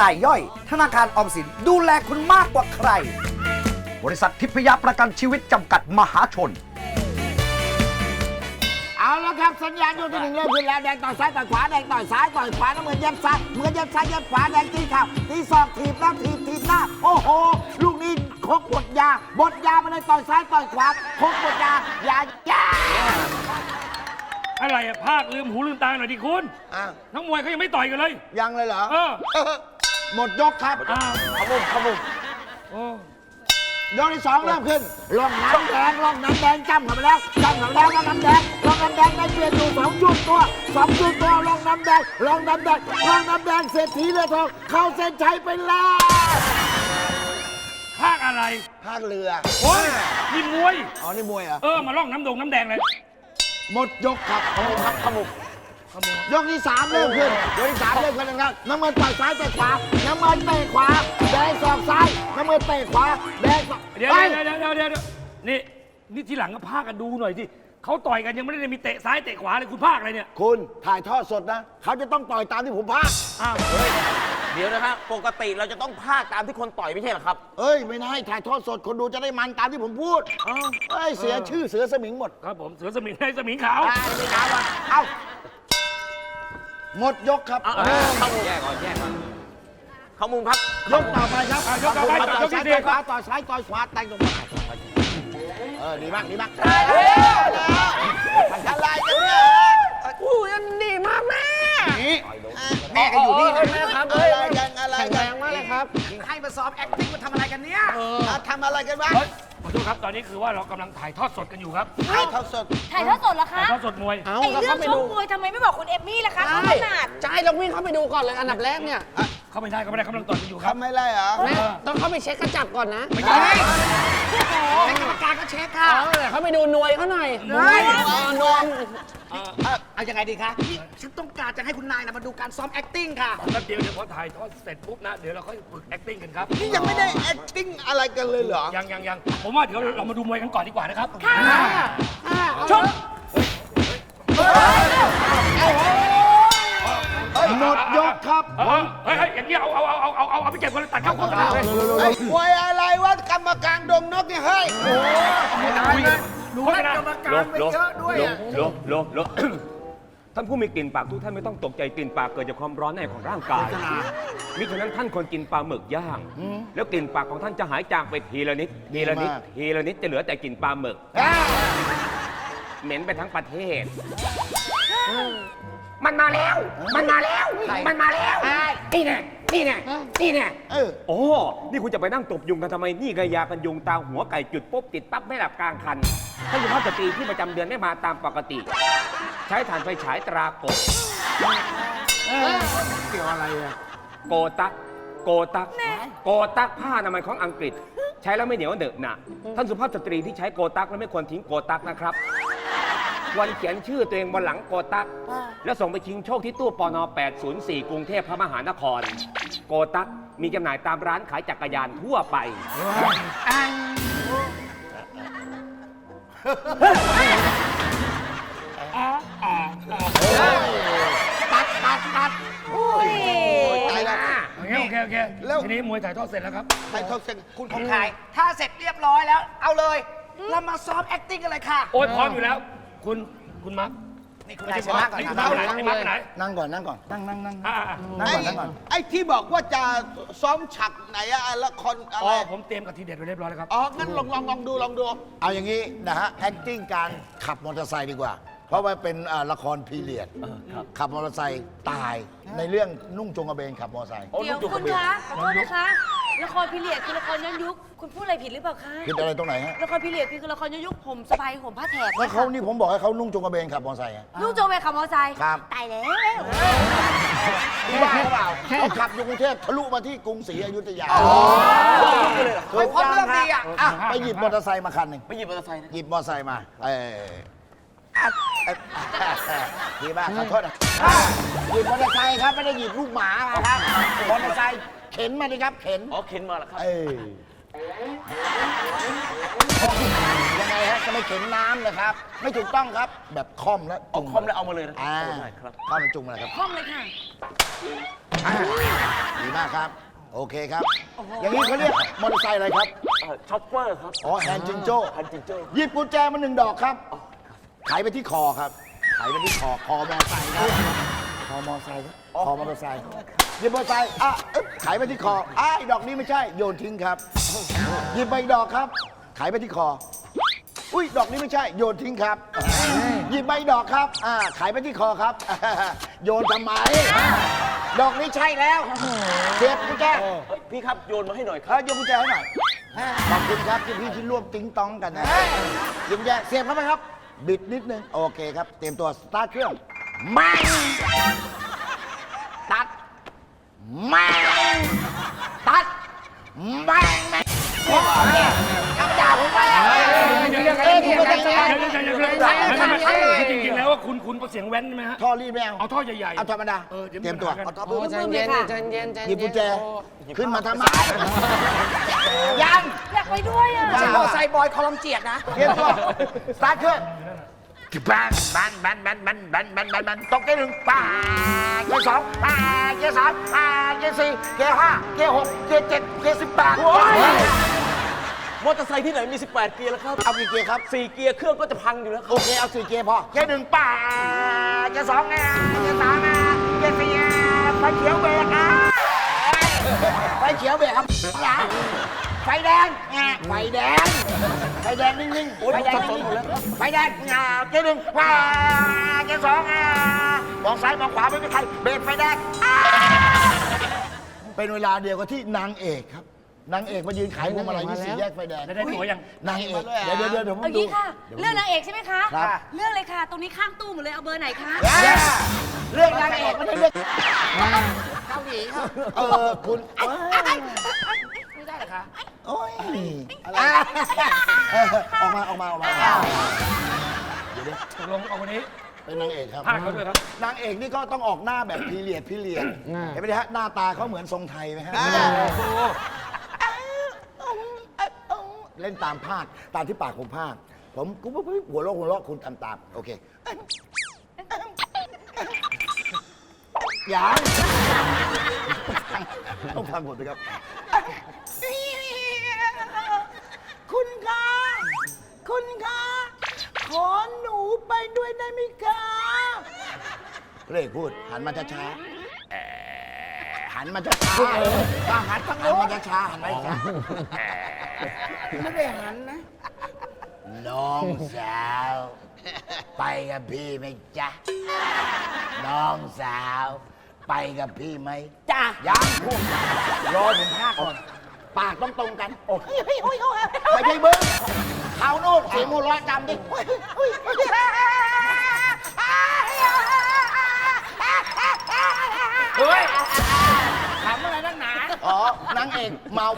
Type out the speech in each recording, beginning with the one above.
รกิจรายย่อย ธนาคารออมสินดูแลคุณมากกว่าใคร บริษัททิพยประกันชีวิตจำกัดมหาชน เอาละครับสัญญาณยกที่หนึ่งเริ่มขึ้นแล้วแดงต่อยซ้ายต่อยขวาแดงต่อยซ้ายต่อยขวาน้ำเงินยัดซ้ายเหมือนยัดซ้ายยัดขวาแดงตีเข่าตีศอกถีบหน้าถีบถีบหน้าโอ้โหลูกนี้คกบดยาบดยามาเลยต่อยซ้ายต่อยขวาคกบดยายายาอะไรอะภาคลืมหูลืมตาหน่อยดิคุณ อ้าว นักมวยเขายังไม่ต่อยกันเลย ยังเลยเหรอ เออ หมดยกครับอ้าวขบุกขบุกโอ้ยกที่สองเริ่มขึ้นลองน้ำแดงลองน้ำแดงจ้ำเข้าไปแล้วจ้ำเข้าไปแล้วลองน้ำแดงลองน้ำแดงได้เปลี่ยนอยู่สองจุดตัวสองจุดตัวลองน้ำแดงลองน้ำแดงลองน้ำแดงเศรษฐีเรือทองเข้าเส้นชัยไปแล้วภาคอะไรภาคเรือโอ้ยนี่มวย อ๋อนี่มวยเหรอะเออ มาล่องน้ำดงน้ำแดงเลย หมดยกครับขมุกครับขมุก ยกที่สามเริ่มขึ้นยกที่สามเริ่มขึ้นนะครับน้ำมันต่อยซ้ายเตะขวา น้ำมันเตะขวา แดงศอกซ้าย น้ำมันเตะขวา แดงศอกเดี๋ยวไป เดี๋ยวเดี๋ยวเดี๋ยวเดี๋ยวนี่นี่ทีหลังก็ภาคกันดูหน่อยที่เขาต่อยกันยังไม่ได้มีเตะซ้ายเตะขวาเลยคุณภาคอะไรเนี่ยคุณถ่ายทอดสดนะ เขาจะต้องต่อยตามที่ผมพากอ้าวเดี๋ยวนะครับ ปกติเราจะต้องพากตามที่คนต่อยไม่ใช่เหรอครับ เอ้ย ไม่ได้ถ่ายทอดสดคนดูจะได้มันตามที่ผมพูดเอ้ย เสียชื่อเสือสมิงหมดครับผมเสือสมิงให้สมิงขาวได้ไม่ได้ว่ะเอ้า หมดยกครับเข้ามุมแยกก่อนแยกก่อนเข้ามุมครับยกต่อไปครับอะยกต่อไปต่อยกที่ซ้ายสี่ต่อยขวาต่อยซ้ายต่อยขวาแต่งตรงมาเออ ดีมาก ดีมากอะไรกันเนี่ยอู้ยดีมากแม่นี่แม่ก็อยู่นี่นะแม่ครับอะไรกันอะไรแข็งกัแรงมากเลยครับให้มาซ้อม acting มาทำอะไรกันเนี่ยทำอะไรกันวะเฮ้ย ขอโทษครับ ตอนนี้คือว่าเรากำลังถ่ายทอดสดกันอยู่ครับ ถ่ายทอดสด ถ่ายทอดสดเหรอถ่าคะยทอดสดมวยไอเรื่องชกมวยทำไมไม่บอกคุณเอมมี่ล่ะคะเขาขนาดจะให้เราวิ่งเข้าไปดูก่อนเลยอันดับแรกเนี่ยเข้าไม่ได้เข้าไม่ได้กำลังต่อยกันอยู่ครับ ทำไม่ไรเหรอ แม่ต้องเข้าไปเช็คกระจับก่อนนะ ไม่ใช่ เป็นกรรมการก็เช็คค่ะ เอาเดี๋ยวเข้าไปดูหน่วยเขาหน่อยมวย เออนวมเอายังไงดีคะนี่ฉันต้องการจะให้คุณนายนะมาดูการซ้อม acting ค่ะ แป๊บเดียวเดี๋ยวพอถ่ายทอดเสร็จปุ๊บนะ เดี๋ยวเราค่อยฝึก acting กันครับ นี่ยังไม่ได้ acting อะไรกันเลยเหรอ ยังยังยังผมว่าเดี๋ยวเรามาดูมวยกันก่อนดีกว่านะครับชกหมดยกครับเออ เฮ้ยเอางนี้เอาเอาเอาเอาเอาเอาไปเก็บคนเลยตัดเข้าโฆษณาเลยไอ้ควยอะไรวะกรรมการดงนกเนี่ยเฮ้ยโฆษณาโลโลโลโลโลท่านผู้มีกลิ่นปากทุกท่านไม่ต้องตกใจกลิ่นปากเกิดจากความร้อนในของร่างกายมิฉะนั้นท่านควรกินปลาหมึกย่าง แล้วกลิ่นปากของท่านจะหายจางไปทีละนิดทีละนิดทีละนิดจะเหลือแต่กลิ่นปลาหมึกเหม็นไปทั้งประเทศ มันมาแล้ว มันมาแล้ว มันมาแล้วนี่แน่ นี่แน่นี่แน่เออ โอ้นี่คุณจะไปนั่งตบยุงกันทำไม นี่ไงยากันยุงตาหัวไก่จุดปุ๊บติดปั๊บไม่หลับกลางคันท่านสุภาพสตรีที่ประจำเดือนไม่มาตามปกติ ใช้ถ่านไฟฉายตรากบเกี่ยวอะไรอะโกตัก โกตัก โกตักผ้าอนามัยของอังกฤษ ใช้แล้วไม่เหนียวเหนอะหนะท่านสุภาพสตรีที่ใช้โกตักแล้วไม่ควรทิ้งโกตักนะครับ ควรเขียนชื่อตัวเองบนหลังโกตักแล้วส่งไปชิงโชคที่ตู้ปอนอ804 กรุงเทพพระมหานคร โกตักมีจำหน่ายตามร้านขายจักรยานทั่วไป ตัดตัดตัดโอ้ย ตายแล้ว โอเคโอเคโอเคแล้ว ทีนี้มวยถ่ายทอดเสร็จแล้วครับไอ้ทศคุณของขาย ถ้าเสร็จเรียบร้อยแล้ว เอาเลย เรามาซ้อม acting กันเลยค่ะ โอ้ยพร้อมอยู่แล้ว คุณคุณมาร์คนี่คุณนายชนะก่อนนี่คคุรัณมาร์คไปไหนไอ้มาร์คไปไหนนั่งก่อนนั่งก่อนนั่งนั่งนั่งอ่าอ่านั่งก่อนนั่งก่อนไอ้ที่บอกว่าจะซ้อมฉากไหนอะละครอะอ๋ไรอผมเตรียมกับทีเด็ดไว้เรียบร้อยแล้วครับอ๋องั้นลองลองลองดูลองดู เอาอย่างนี้นะฮะ acting การขับมอเตอร์ไซค์ดีกว่า เพราะว่าเป็นอ่าละครพีเรียดขับมอเตอร์ไซค์ตายในเรื่องนุ่งจงกระเบนขับมอเตอร์ไซค์โอ้เดี๋ยวลูกจุกกคุระณเบนคะขอโทษนะคะ ละครพีเรียดคือละครย้อนยุค คุณพูดอะไรผิดหรือเปล่าคะ คิดอะไรตรงไหนฮะละครพีเรียดคือละครย้อนยุคผมสบายผมผ้าแถบแล้วเขานี่ผมบอกให้เขานุ่งจงกระเบนขับมอเตอร์ไซค์อะลูกโจเวขับมอเตอร์ไซค์ครับ ตายแล้วบ้าหรือเปล่าแค่เขาขับอยู่กรุงเทพทะลุมาที่กรุงศรีอยุธยาไปพบเรื่องดีอะอะไปหยิบมอเตอร์ไซค์มาคันหนึ่งไปหยิบมอเตอร์ไซค์นะหยิบมอเตอร์ไซค์มาเอออะเอ่อดีมากขอโทษนะหยิบมอเตอร์ไซค์ครับไม่ได้หยิบลูกหมามาครับมอเตอร์ไซค์เข็นมาดิครับ เข็นอ๋อเข็นมาแล้วครับ เออยังไงฮะจะไม่เข็นน้ำเลยครับ ไม่ถูกต้องครับ แบบคอมแล้วเอาคอมแล้วเอามาเลยนะอ่าได้ครับคอมแล้วจุงมาเลยครับ ห้องเลยค่ะ อ่าดีมากครับ โอเคครับ อย่างนี้เขาเรียกมอเตอร์ไซค์อะไรครับ เอ่อช็อปเปอร์ครับอ๋อแฮนด์จิงโจ้พันจิงโจ้หยิบกุญแจมาหนึ่งดอกครับไขไปที่คอครับไขไปที่คอคอมอเตอร์ไซค์ครับคอมอเตอร์ไซค์ครับคอมอเตอร์ไซค์ หยิบมอเตอร์ไซค์อะอึ๊บไขไปที่คออะไอ้ดอกนี้ไม่ใช่ โยนทิ้งครับ หยิบไปอีกดอกครับ ไขไปที่คอ อุ้ยดอกนี้ไม่ใช่ โยนทิ้งครับ หยิบใบดอกครับ อ่า ไขไปที่คอครับ โยนทำไม ดอกนี้ใช่แล้วเสียบกุญแจเฮ้ยพี่ครับโยนมาให้หน่อยคเอรับอโยนกุญแจให้หน่อยขอบคุณครับที่พี่ที่ร่วมติ้งต้องกันนะโยนกุญแจเสียบเข้าไปครับ บิดนิดนึง โอเคครับ เตรียมตัวสตาร์ทเครื่อง ไม่ตัด ไม่ตัดไม่ไม่โอ้ยคำด่าผมไปอะเอ้ยคุณเป็นยังไงจริงๆแล้วว่าคุณคุณเสียงแว้นใช่ไหมฮะ ท่อรีดไม่เอาเอาท่อใหญ่ๆ เอาธรรมดาเออเดี๋ยวเตรียมตัวปัญหากันเอาท็อปใจเย็นใจเย็นใจหยิบกุญแจขึ้นมาทำไมยังอยากไปด้วยอะไม่ใช่มอไซบอยคอลัมเจียดนะเตรียมตัวสตาร์ทเครื่อง บันบันบันบันบันบันบันบันบันตกเกียร์หนึ่งป่าเกียร์สองป่าเกียร์สามป่าเกียร์สี่เกียร์ห้าเกียร์หกเกียร์เจ็ดเกียร์สิบแปดมอเตอร์ไซค์ที่ไหนมี 18 เกียร์แล้วครับเอากี่เกียร์ครับ4เกียร์เครื่องก็จะพังอยู่แล้วคโอรับเคเอาสี่เกียร์พอเกียร์หนึ่งป่าเกียร์สองอะเกียร์สามอะเกียร์สี่อะไฟเขียวเบรกอะไฟเขียวเบรกครับอย่า ไฟแดงอะไฟแดง ไฟแดงนิ่งๆ ไฟแดงนิ่งๆไฟแดงอะเกียร์หนึ่งป่าเกียร์สองอะมองซ้ายมองขวาไม่มีใคร เบรกไฟแดงอะเป็นเวลาเดียวกับที่นางเอกครับ นางเอกมายืนขายพวงมาลัยที่สี่แยกไฟแดง ได้ได้ตั๋วยัง นางเอกเดี๋ยวเดี๋ยวเดี๋ยวเดี๋ยวผมเอาดู งี้ค่ะ เรื่องนางเอกใช่ไหมคะ ครับ เรื่องเลยค่ะ ตรงนี้ข้างตู้หมดเลย เอาเบอร์ไหนคะ เรื่องนางเอกไม่ได้เรื่องเกาหลีครับเออคุณไม่ได้เหรอ คะโอ้ยอะไรเออออกมาออกมาออกมาตกลงเอาวันนี้เป็นนางเอกครับ พาเขาด้วยครับ นางเอกนี่ก็ต้องออกหน้าแบบพีเรียดพีเรียดเห็นไหมฮะหน้าตาเขาเหมือนทรงไทยไหมฮะเล่นตามภาคตามที่ปากผมภาคผมกูหัวเราะหัวเราะคุณตามตามโอเคยังต้องฟังผมด้วยครับ ไปด้วยได้ไหมคะพระเอกพูดหันมาช้าๆเอ่อหันมาช้าๆหันทางโน้นหันมาช้าๆหันมาช้าๆไม่ได้หันนะน้องสาว ไปกับพี่ไหมจ๊ะ น้องสาว ไปกับพี่ไหมจ้ายังพูดรอถึงภาคก่อน ปากต้องตรงกัน โอ้ยไม่ใช่เบิ้ง เขาโน้ตเสียงหัวเราะจำดิเฮ้ยถามอะไรนักหนา อ๋อนางเอกเมา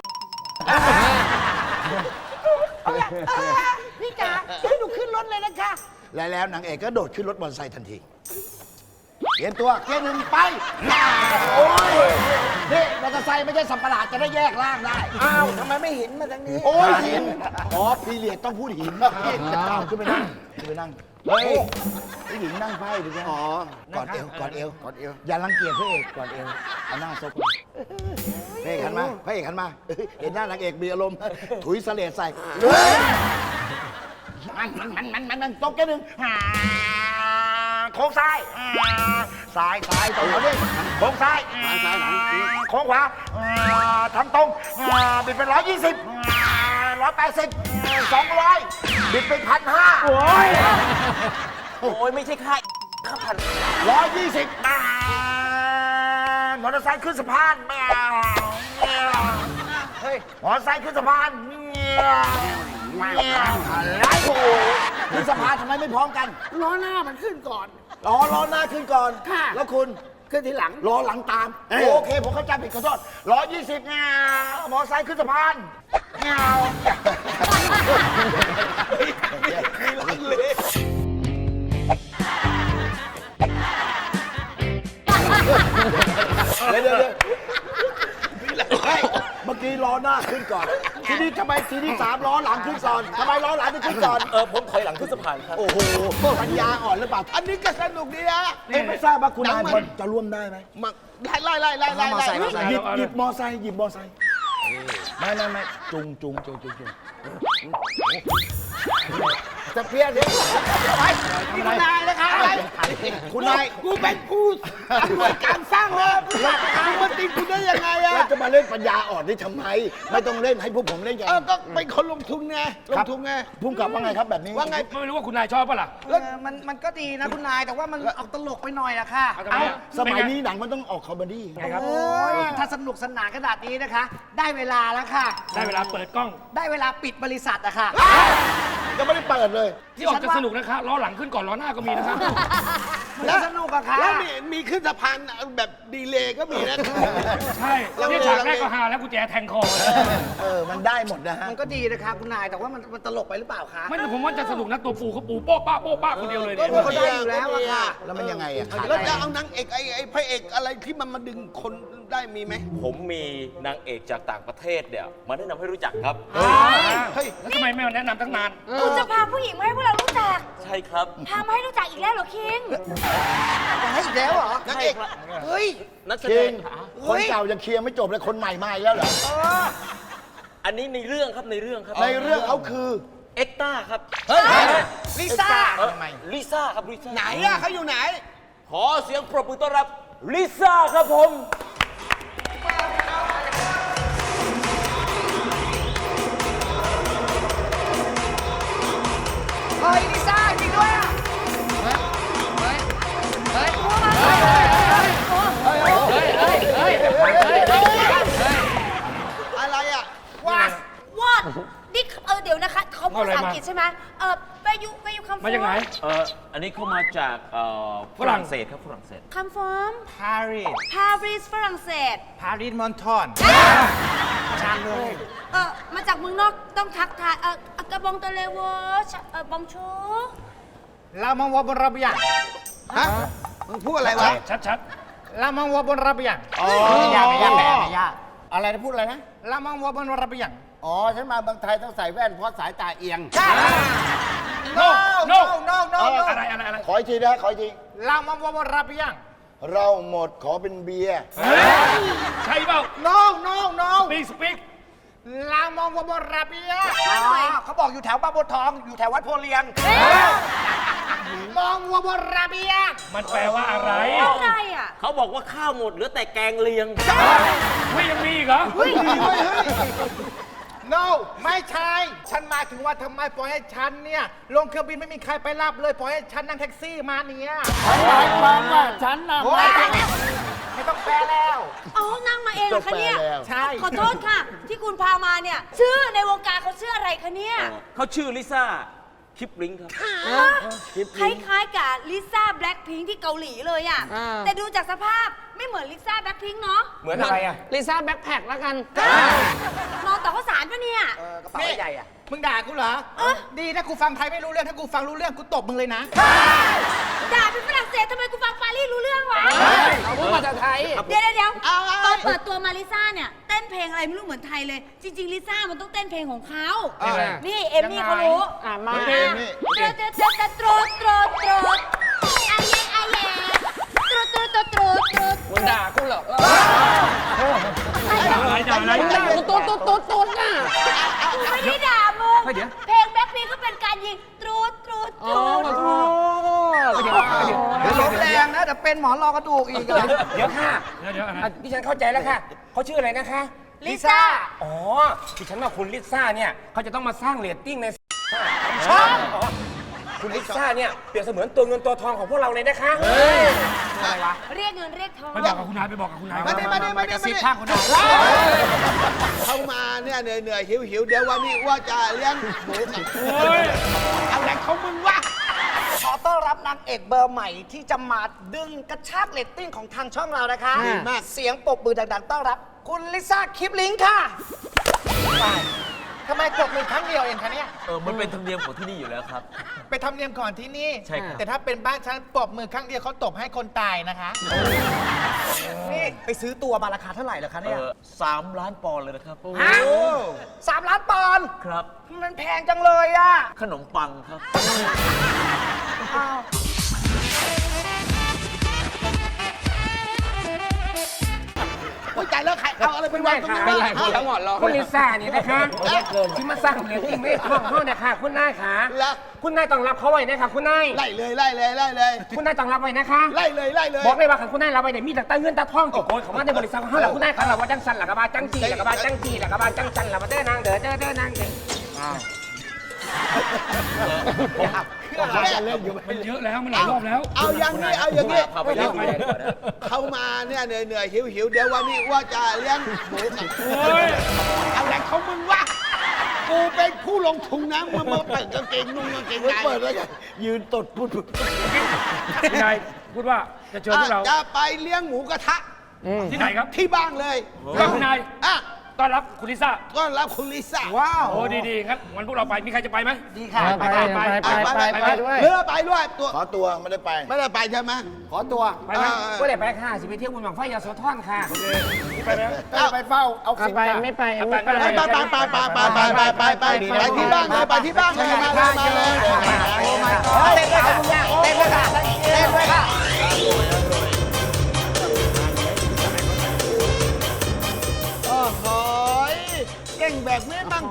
พี่จ๋าให้หนูขึ้นรถเลยนะคะ และแล้วนางเอกก็โดดขึ้นรถมอเตอร์ไซค์ทันที เตรียมตัวเกียร์หนึ่งไปโอ้ยนี่มอเตอร์ไซค์ไม่ใช่สัมปะหลาดจะได้แยกร่างได้ อ้าวทำไมไม่หินมาทางนี้ โอ้ยหินอ๋อพีเรียดต้องพูดหินอ้าวขึ้นไปนั่งขึ้นไปนั่งเฮ้ยผู้หญิงนั่งไพ่ดีกว่าอ๋อกอดเอวกอดเอวกอดเอวอย่ารังเกียจพระเอกกอดเอวเอาหน้าซบกันพระเอกหันมาพระเอกหันมา เห็นหน้านางเอกมีอารมณ์ถุยเสลดใส่มันมันมันมันมันมันตกแค่หนึ่งอ่าโค้งซ้ายอ่าซ้ายซ้ายตรงเขาดิโค้งซ้ายอ่าโค้งขวาอ่าทำตรงอ่าบิดเป็นร้อยยี่สิบร้อยแปดสิบสองร้อยบิดเป็นพันห้าโอ้ยโอ้ยไม่ใช่ค่ายข้าพันร้อยยี่สิบมามอเตอร์ไซค์ขึ้นสะพานแมวเฮ้ยมอเตอร์ไซค์ขึ้นสะพานเมียวเมียวอะไรโอ้โหขึ้นสะพานทำไมไม่พร้อมกันล้อหน้ามันขึ้นก่อน อ๋อล้อหน้าขึ้นก่อน ค่ะ แล้วคุณขึ้นทีหลังรอหลังตามโอเค ผมเข้าใจผิดขอโทษรอยี่สิบเงามอไซค์ขึ้นสะพานเงา นี้ทำไมทีนี้สามล้อหลังขึ้นก่อนทำไมล้อหลังไม่ขึ้นก่อน เออผมถอยหลังขึ้นสะพานครับ โอ้โหปัญญาอ่อนหรือเปล่า อันนี้ก็สนุกดีนะเอ๊ะไม่ทราบว่าคุณหนันางยมันพลจะร่วมได้ไหมมาไล่ไล่ไล่ไล่ไล่ไล่หยิบหยิบมอไซค์หยิบมอไซค์ไม่ไม่ไม่จุงจุงจุงจุงจุง จะเพี้ยนดิไปนี่คุณนายนะคะคุณนายกูเป็นผู้อำนวยการสร้างเลยหลักทางมาติดกูได้ยังไงอะแล้วจะมาเล่นปัญญาอ่อนนี่ทำไม ไม่ต้องเล่นให้พวกผมเล่นกันเออก็เป็นคนลงทุนไงลงทุนไงพุ่งกลับว่าไงครับแบบนี้ว่าไงไม่รู้ว่าคุณนายชอบปะล่ะเออมันมันก็ดีนะคุณนายแต่ว่ามันออกตลกไปหน่อยอะค่ะเอาทำไมเอ้าอะสมัยนี้หนังมันต้องออกคอมเมดี้ไงครับโอ้ยถ้าสนุกสนานขนาดนี้นะคะ ได้เวลาแล้วค่ะ ได้เวลาเปิดกล้อง ได้เวลาปิดบริษัทอะค่ะยังไม่ได้เปิดเลยเลย ที่ออกจะสนุกนะคะล้อหลังขึ้นก่อนล้อหน้าก็มีนะครับมันจะสนุกอะค่ะแล้วมีมีขึ้นสะพานแบบดีเลย์ก็มีนะ ใช่นี่ฉากแรกก็ฮาแล้วกุญแจแทงคอเลยเออ มันได้หมดนะฮะ มันก็ดีนะคะคุณนายแต่ว่ามันมันตลกไปหรือเปล่าคะไม่แต่ผมว่าจะสนุกนะตัวปูเขาปูโป๊ะป้าโป๊ะป้าคนเดียวเลยเนี่ยมันก็ได้อยู่แล้วอะค่ะ แล้วมันยังไงอะแล้วจะเอานางเอกไอ้ไอ้พระเอกอะไรที่มันมาดึงคนได้มีไหม ผมมีนางเอกจากต่างประเทศเนี่ยมาแนะนำให้รู้จักครับ เฮ้ยแล้วทำไมไม่มาแนะนำตั้งนาน คุณจะพาผู้หญิงมาให้พวกเรารู้จักใช่ครับพามาให้รู้จักอีกแล้วเหรอคิงให้อีกแล้วเหรอนางเอกเฮ้ย นักแสจดริงงคนเก่ายังเคลียร์ไม่จบเลยคนใหม่มาอีกแล้วเหรอ อันนี้ในเรื่องครับในเรื่องครับในเรื่องเขาคือ เอ็กต้าครับลิซ่าเออลิซ่าครับลิซ่าไหนอะเขาอยู่ไหน ขอเสียงปรบมือต้อนรับลิซ่าครับผม เฮ้ยลิซ่าจริงด้วยอะอะไรอะวาดวาดนี่เออเดี๋ยวนะคะเขาพูดภาษาอังกฤษใช่ไหมเออ where you where you come from มาจากไหน เอออันนี้เข้ามาจากเอ่อฝรั่งเศสครับฝรั่งเศส come from ปารีส Paris ฝรั่งเศส ปารีสมอนทอนเออมาจากเมืองนอกต้องทักทายเออ กระบองตะเลวชเออบองชูเรามองว่าบนระเบียงฮะมึงพูดอะไรวะ ชัดเรามองว่าบนระเบียงอ๋อไม่ยากไม่ยากไม่ยากอะไรนะพูดอะไรนะเรามองว่าบนระเบียงอ๋อฉันมาเมืองไทยต้องใส่แว่นเพราะสายตาเอียงๆ no no no no อะไรอะไรอะไรขออีกทีนะขออีกทีเรามองว่าบนระเบียงเราหมดขอเป็นเบียร์เฮ้ยใช่เปล่า no no no สปีกสปีกเรามองว่าบนระเบียงอ๋อเขา บอกอยู่แถวบางบัวทอง อยู่แถววัดโพเลียง มองว่าบนระเบียงมันแปลว่าอะไรอะไรอะเขาบอกว่าข้าวหมดเหลือแต่แกงเลียงไม่ยังมีอีกเหรอ no ไม่ใช่ ฉันหมายถึงว่าทำไมปล่อยให้ฉันเนี่ยลงเครื่องบินไม่มีใครไปรับเลยปล่อยให้ฉันนั่งแท็กซี่มาเนี่ยหมายความว่าฉันน่ะโอ๊ย ไม่ต้องแปลแล้ว เอานั่งมาเองเหรอคะเนี่ยต้องแปลแล้ว ใช่ ขอโทษค่ะ ที่คุณพามาเนี่ย ชื่อในวงการเขาชื่ออะไรคะเนี่ยเขาชื่อลิซ่าคลิปลิงก์ครับคล้ายๆกับลิซ่าแบล็คพิงที่เกาหลีเลยอะแต่ดูจากสภาพไม่เหมือนลิซ่าแบล็คพิงเนาะเหมือนอะไรอะลิซ่าแบ็คแพคแล้วกัน นอนต่อข้าวสารปะเนี่ย กระเป๋าใหญ่อะมึงด่ากูเหรอ ดีถ้ากูฟังไทยไม่รู้เรื่อง ถ้ากูฟังรู้เรื่องกูตบมึงเลยนะ ด่าเป็นฝรั่งเศสทำไมกูฟังปารีสรู้เรื่องวะ เอาพูดมาจากไทย เดี๋ยวเดี๋ยวเดี๋ยวตอนเปิดตัวมาลิซ่าเนี่ย เต้นเพลงอะไรไม่รู้เหมือนไทยเลย จริง ๆ ลิซ่ามันต้องเต้นเพลงของเขาอะไรนี่ เอมมี่เขารู้อะมา เอมมี่ โตรโตรโตรโตรโตรโตรอาเย่อาเย่โตรโตรโตรโตรโตรมึงด่ากูเหรออะไรด่าอะไรกูตุ๊ดตุ๊ดตุ๊ดตุ๊ดน่ะกูไม่ได้ด่ามึงเพลงแบ็คพิงก็เป็นการยิงตรูดตรูดตรูด เดี๋ยวลมแรงนะเดี๋ยวเป็นหมอนรอกระดูกอีกอะเดี๋ยวค่ะเดี๋ยวเดี๋ยวอะไรอะดิฉันเข้าใจแล้วค่ะเขาชื่ออะไรนะคะ ลิซ่า อ๋อดิฉันว่าคุณลิซ่าเนี่ยเขาจะต้องมาสร้างเรตติ้งในช่องคุณลิซ่าเนี่ยเปรียบเสมือนตัวเงินตัวทองของพวกเราเลยนะคะเรียกเงินเรียกทอง ไปบอกกับคุณนายไปบอกกับคุณนายมาดิมาดิมาดิมาดิข้างคนไหนเข้ามาเนี่ยเหนื่อยเหนื่อยหิวหิวเดี๋ยววันนี้ว่าจะเลี้ยงหมูกับโอ้ยอะไรของมึงวะขอต้อ นรับนางเอกเบอร์ใหม่ที่จะมาดึงกระชากเรตติ้งของทางช่องเรานะคะดีมาก เสียงปรบมือดังๆต้อนรับ คุณลิซ่าคลิปลิงค์ค่ะ ทำไมกดมือครั้งเดียวเองคะเนี่ย เออมันเป็นธรรมเนียมของที่นี่อยู่แล้วครับ ไปทำเนียมก่อนที่นี่ ใช่ครับ แต่ถ้าเป็นบ้านฉันปรบมือครั้งเดียวเขาตบให้คนตายนะคะ นี่ไปซื้อตัวมาราคาเท่าไหร่เหรอคะเอเนี่ยอสามล้านปอนด์เลยนะครับฮะสามล้านปอนด์ครับ มันแพงจังเลยอะขนมปังครับายแล้วใครเอาอะไรไปวางตรงนี้ไม่วะไรคุณทั้งหมดรอคุณลิซ่านี่นะคะที่มาสร้างเรตติ้งไม่ท่องเขาเนี่ยค่ะคุณนายค่ะแล้วคุณนายต้องรับเขาไว้นะคะคุณนายไล่เลยไล่เลยไล่เลย คุณนายต้องรับไว้นะคะไล่เลยไล่เลยบอกเลยว่าขันคุณนายรับไว้เนี่ยมีแต่ตาเงินตาทองติดโกยของมาในบริษัทของเขาแหละคุณนายขันเราว่าจังสันหลักบาจังจีหลักบาจังจีหลักบาจังจันหลักบาเด้อนางเด้อเด้อเด้อนางเด้อ เขาจะเล่นอยู่มันเยอะแล้วมันหลายรอบแล้ว เอาอย่างนี้เอาอย่างนี้พาไปเลี้ยงหมูเขามาเนี่ยเหนื่อยเหนื่อยหิวหิวเดี๋ยววันนี้ว่าจะเลี้ยงหมูกับโอ้ยเอาแรงเขามึงวะกูเป็นผู้ลงทุนนะมึงมาเปิดกางเกงนุ่งกางเกงในเปิดแล้วยืนตดพูดคุณนายพูดว่าจะเชิญพวกเราจะไปเลี้ยงหมูกระทะที่ไหนครับที่บ้านเลยก็คุณนาย อะ ต้อนรับคุณลิซ่าก็รับคุณลิซ่าว้าวโอ้ดีๆงั้นวันพวกเราไปมีใครจะไปไหม ดีค่ะไปไปไปไปไปไปไปด้วยเรือไปด้วยตัวขอตัวไม่ได้ไปไม่ได้ไปใช่ไหมขอตัวไปไหมก็เลยไปค่ะสิไปเที่ยวบุญบังไฟยาโสธรค่ะนี่ไปไหมไปเฝ้าเอาสินไปค้าไม่ไปไปไปไปไปไปไปไปไปไปไปไปไปที่บ้านเลยไปที่บ้านเลยมาเลยมาเลยเต้นเลยค่ะคุณย่าเต้นเลยค่ะ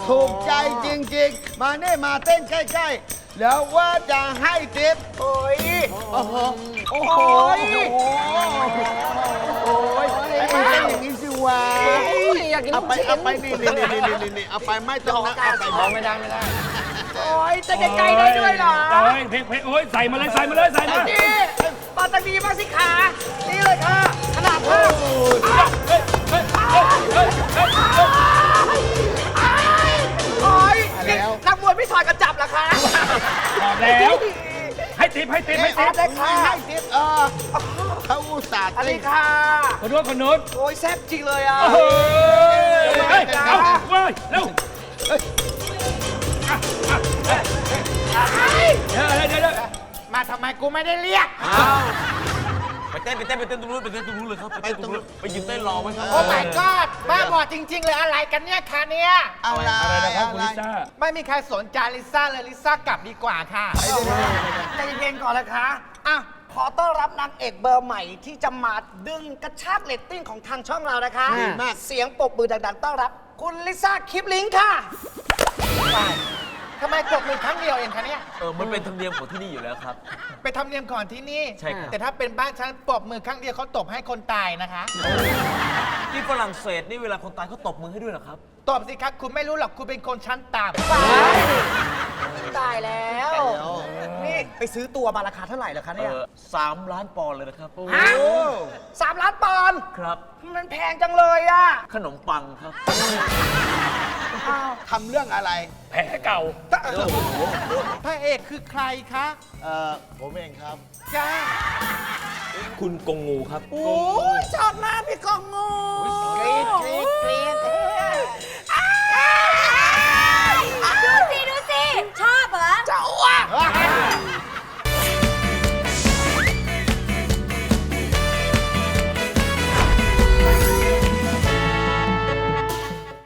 ถูกใจจริงๆ มาเนี่ยมาเต้นใกล้ๆแล้วว่าจะให้ทิปโอ้ยโอ้โหโอ้โหโอ้ยให้มันเต้นอย่างนี้สิวะเอาไปเอาไปนี่นี่นี่นี่นี่เอาไปไม่ต้องนะเอาไปไม่ได้ไม่ได้โอ้ยจะไกลๆได้ด้วยเหรอโอ้ยเพลงเพลงโอ้ยใส่มาเลยใส่มาเลยใส่มานี่ปาตานีมาสิขานี่เลยค่ะขนาดผ้าเฮ้ยเฮ้ยเให้ติปให้ติปให้ติปได้ค่ะให้ทิปเออเขาอุตส่าห์อันเต้นี้นค่ะคนนู้นคนนู้นโอ้ยแซ่บจริงเลยอะเฮ้ยเฮ้ยเอาเว้ยเร็วเดี๋ยวเดี๋ยวเดี๋ยวมาทำไมกูไม่ได้เรียกไป เต้นไปเต้นไปเต้นตรงนู้นไปเต้นตรงนู้นเลยครับไปเต้นตรงนู้นไปยืนเต้นรอไว้ครับโอ้ my god บ้าบอจริง ๆ เลยอะไรกันเนี่ยคะเนี่ยเอาละอะไรนะครับคุณลิซ่าไม่มีใครสนใจลิซ่าเลยลิซ่ากลับดีกว่าค่ะใจเย็นๆก่อนนะคะอะขอต้อนรับนางเอกเบอร์ใหม่ที่จะมาดึงกระชากเรตติ้งของทางช่องเรานะคะดีมากเสียงปรบมือดังๆ ต้อนรับ คุณลิซ่าคลิปลิงค์ค่ะ ทำไมกดมือครั้งเดียวเองคะเนี่ย เออมันเป็นธรรมเนียมของที่นี่อยู่แล้วครับ ไปทำเนียมก่อนที่นี่ ใช่ครับ แต่ถ้าเป็นบ้านฉันปรบมือครั้งเดียวเขาตบให้คนตายนะคะ ที่ฝรั่งเศสนี่เวลาคนตายเขาตบมือให้ด้วยเหรอครับ ตบสิครับคุณไม่รู้หรอกคุณเป็นคนชั้นต่ตายแล้ว นี่ไปซื้อตัวมาราคาเท่าไหร่เหรอคะเอเนี่ยอสามล้านปอนด์เลยนะครับฮะสามล้านปอนด์ครับ มันแพงจังเลยอะขนมปังครับ ทำเรื่องอะไร แผลเก่า พระเอกคือใครคะเออผมเองครับ จ้าคุณกงงูครับ โอ้ชอบมากพี่กองงูกรี๊ดกรี๊ดกรี๊ดดูสิ ดูสิ ชอบเหรอจะอ้วก